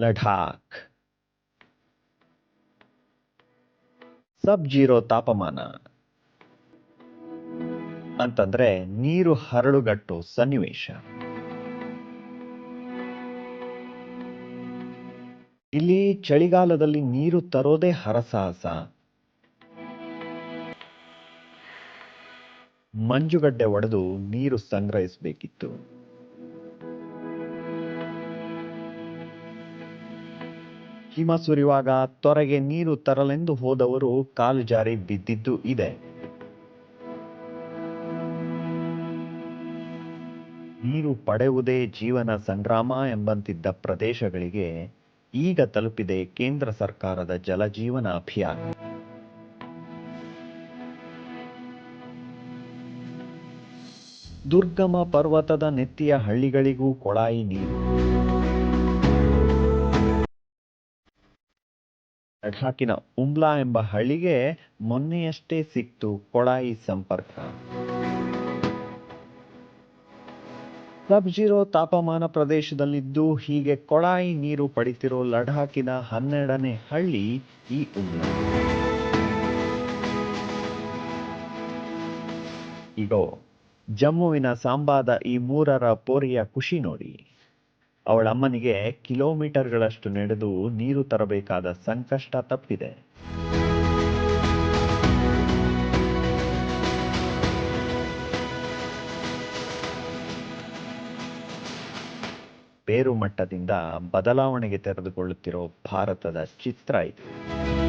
ಲಡಾಖ್. ಸಬ್ zero ತಾಪಮಾನ ಅಂತಂದ್ರೆ ನೀರು ಹರಳುಗಟ್ಟು ಸನ್ನಿವೇಶ. ಇಲ್ಲಿ ಚಳಿಗಾಲದಲ್ಲಿ ನೀರು ತರೋದೇ ಹರಸಾಹಸ. ಮಂಜುಗಡ್ಡೆ ಒಡೆದು ನೀರು ಸಂಗ್ರಹಿಸಬೇಕಿತ್ತು. ಹಿಮ ಸುರಿಯುವಾಗ ತೊರೆಗೆ ನೀರು ತರಲೆಂದು ಹೋದವರು ಕಾಲು ಜಾರಿ ಬಿದ್ದಿದ್ದು ಇದೆ. ನೀರು ಪಡೆಯುವುದೇ ಜೀವನ ಸಂಗ್ರಾಮ ಎಂಬಂತಿದ್ದ ಪ್ರದೇಶಗಳಿಗೆ ಈಗ ತಲುಪಿದೆ ಕೇಂದ್ರ ಸರ್ಕಾರದ ಜಲಜೀವನ ಅಭಿಯಾನ. ದುರ್ಗಮ ಪರ್ವತದ ನೆತ್ತಿಯ ಹಳ್ಳಿಗಳಿಗೂ ಕೊಳಾಯಿ ನೀರು. ಲಡಾಖಿನ ಉಮ್ಲಾ ಎಂಬ ಹಳ್ಳಿಗೆ ಮೊನ್ನೆಯಷ್ಟೇ ಸಿಕ್ತು ಕೊಳಾಯಿ ಸಂಪರ್ಕ. ಸಬ್ ಜೀರೋ ತಾಪಮಾನ ಪ್ರದೇಶದಲ್ಲಿದ್ದು ಹೀಗೆ ಕೊಳಾಯಿ ನೀರು ಪಡಿತಿರೋ ಲಡಾಖಿನ ಹನ್ನೆರಡನೇ ಹಳ್ಳಿ ಈ ಉಮ್ಲಾ. ಈಗ ಜಮ್ಮುವಿನ ಸಾಂಬಾದ ಈ ಮೂರರ ಪೋರಿಯ ಖುಷಿ ನೋಡಿ. ಅವಳ ಅಮ್ಮನಿಗೆ ಕಿಲೋಮೀಟರ್ಗಳಷ್ಟು ನಡೆದು ನೀರು ತರಬೇಕಾದ ಸಂಕಷ್ಟ ತಪ್ಪಿದೆ. ಬೇರು ಮಟ್ಟದಿಂದ ಬದಲಾವಣೆಗೆ ತೆರೆದುಕೊಳ್ಳುತ್ತಿರೋ ಭಾರತದ ಚಿತ್ರ ಇದು.